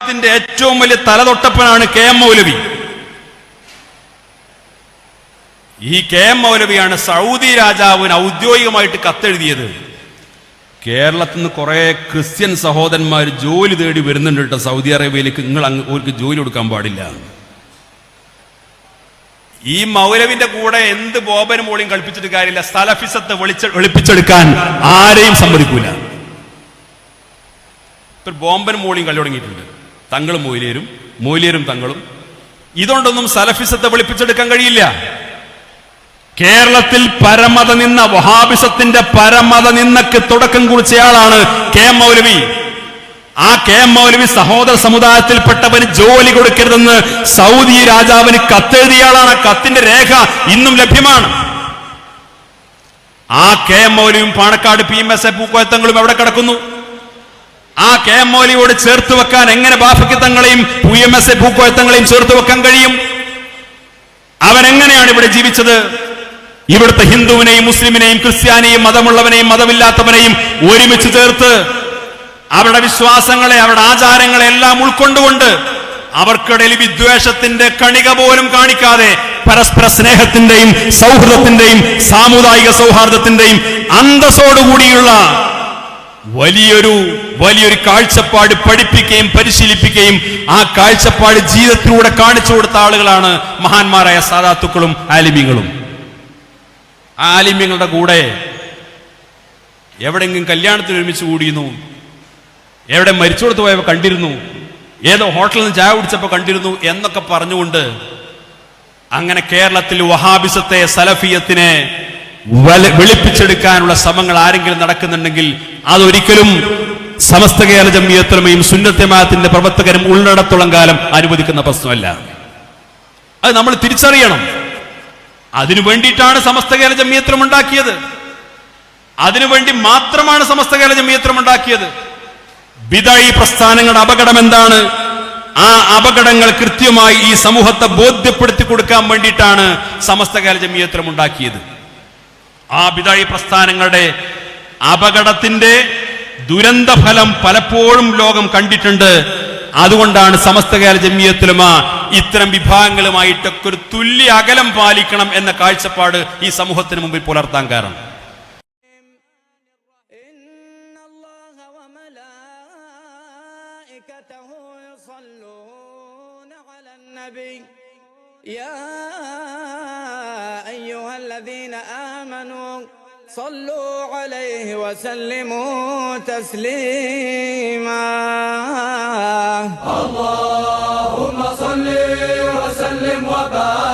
ത്തിന്റെ ഏറ്റവും വലിയ തലതൊട്ടപ്പനാണ് കെ എം മൗലവി. ഈ കെ എം മൗലവിയാണ് സൗദി രാജാവിന് ഔദ്യോഗികമായിട്ട് കത്തെഴുതിയത്. കേരളത്തിൽ നിന്ന് കുറെ ക്രിസ്ത്യൻ സഹോദരന്മാർ ജോലി തേടി വരുന്നുണ്ട് കേട്ടോ. സൗദി അറേബ്യയിലേക്ക് നിങ്ങൾ അങ്ങ് അവർക്ക് ജോലി കൊടുക്കാൻ പാടില്ല. ഈ മൗലവിന്റെ കൂടെ എന്ത് ബോബനും മോളിയും കളിപ്പിച്ചിട്ട് കാര്യമില്ല. സ്ഥലഫിസത്ത് വെളിച്ച വെളുപ്പിച്ചെടുക്കാൻ ആരെയും സമ്മതിക്കൂല. ഇപ്പൊ ബോംബൻ മോളിയും കളി തുടങ്ങിയിട്ടുണ്ട്. തങ്ങളും മൊയിലേരും മൊയിലേരും തങ്ങളും. ഇതുകൊണ്ടൊന്നും സലഫിസത്തെ വെളിപ്പിച്ചെടുക്കാൻ കഴിയില്ല. കേരളത്തിൽ പരമത നിന്ന വഹാബിസത്തിന്റെ പരമത നിന്നക്ക് തുടക്കം കുറിച്ചയാളാണ് കെ മൗലവി. ആ കെ മൗലവി സഹോദര സമുദായത്തിൽപ്പെട്ടവന് ജോലി കൊടുക്കരുതെന്ന് സൗദി രാജാവിന് കത്തെഴുതിയയാളാണ് കത്തിന്റെ രേഖ ഇന്നും ലഭ്യമാണ്. ആ K മൗലവിയും Panakkad P M S A പൂക്കോയത്തങ്ങളും എവിടെ കിടക്കുന്നു? ആ കെ എം മൗലിയോട് ചേർത്ത് വെക്കാൻ എങ്ങനെ ബാഫക്കിത്തങ്ങളെയും പു എം എസ് എ പൂക്കോയത്തങ്ങളെയും ചേർത്ത് വെക്കാൻ കഴിയും? അവരെങ്ങനെയാണ് ഇവിടെ ജീവിച്ചത്? ഇവിടുത്തെ ഹിന്ദുവിനെയും മുസ്ലിമിനെയും ക്രിസ്ത്യാനിയും മതമുള്ളവനെയും മതമില്ലാത്തവനെയും ഒരുമിച്ച് ചേർത്ത് അവരുടെ വിശ്വാസങ്ങളെ അവരുടെ ആചാരങ്ങളെ എല്ലാം ഉൾക്കൊണ്ടുകൊണ്ട് അവർക്കിടയിൽ വിദ്വേഷത്തിന്റെ കണിക പോലും കാണിക്കാതെ പരസ്പര സ്നേഹത്തിന്റെയും സൗഹൃദത്തിന്റെയും സാമുദായിക സൗഹാർദ്ദത്തിന്റെയും അന്തസ്സോടുകൂടിയുള്ള വലിയൊരു വലിയൊരു കാഴ്ചപ്പാട് പഠിപ്പിക്കുകയും പരിശീലിപ്പിക്കുകയും ആ കാഴ്ചപ്പാട് ജീവിതത്തിലൂടെ കാണിച്ചു കൊടുത്ത ആളുകളാണ് മഹാന്മാരായ സാധാത്തുക്കളും ആലിമ്യങ്ങളും ആ ആലിമ്യങ്ങളുടെ കൂടെ എവിടെങ്കിലും കല്യാണത്തിന് ഒരുമിച്ച് കൂടിയിരുന്നു. എവിടെ മരിച്ചു കൊടുത്ത് പോയപ്പോൾ കണ്ടിരുന്നു. ഏതോ ഹോട്ടലിൽ നിന്ന് ചായ കുടിച്ചപ്പോൾ കണ്ടിരുന്നു എന്നൊക്കെ പറഞ്ഞുകൊണ്ട് അങ്ങനെ കേരളത്തിൽ വഹാബിസത്തെ സലഫിയത്തിനെ വെളുപ്പിച്ചെടുക്കാനുള്ള ശ്രമങ്ങൾ ആരെങ്കിലും നടക്കുന്നുണ്ടെങ്കിൽ അതൊരിക്കലും സമസ്ത കേരള ജമ്മിയത്തുലമയും സുന്നത്യമാത്തിന്റെ പ്രവർത്തകരും ഉള്ളിടത്തോളം കാലം അനുവദിക്കുന്ന പ്രശ്നമല്ല. അത് നമ്മൾ തിരിച്ചറിയണം. അതിനു വേണ്ടിയിട്ടാണ് സമസ്ത കേരള ജമ്മിയത്രം ഉണ്ടാക്കിയത്. അതിനുവേണ്ടി മാത്രമാണ് സമസ്ത കേരള ജമ്മിയത്രം ഉണ്ടാക്കിയത്. ബിദായി പ്രസ്ഥാനങ്ങളുടെ അപകടം എന്താണ്? ആ അപകടങ്ങൾ കൃത്യമായി ഈ സമൂഹത്തെ ബോധ്യപ്പെടുത്തി കൊടുക്കാൻ വേണ്ടിയിട്ടാണ് സമസ്ത കേരള ജമ്മിയത്രം ഉണ്ടാക്കിയത്. ആ ബിദായി പ്രസ്ഥാനങ്ങളുടെ അപകടത്തിന്റെ ദുരന്തഫലം പലപ്പോഴും ലോകം കണ്ടിട്ടുണ്ട്. അതുകൊണ്ടാണ് സമസ്ത ജമ്മിയത്തിലും ജമിയത്തിലുമ ഇത്തരം വിഭാഗങ്ങളുമായിട്ടൊക്കെ ഒരു തുല്യ അകലം പാലിക്കണം എന്ന കാഴ്ചപ്പാട് ഈ സമൂഹത്തിന് മുമ്പിൽ പുലർത്താൻ കാരണം. يا الذين آمنوا صلوا عليه وسلموا تسليما. اللهم صل وسلم وبارك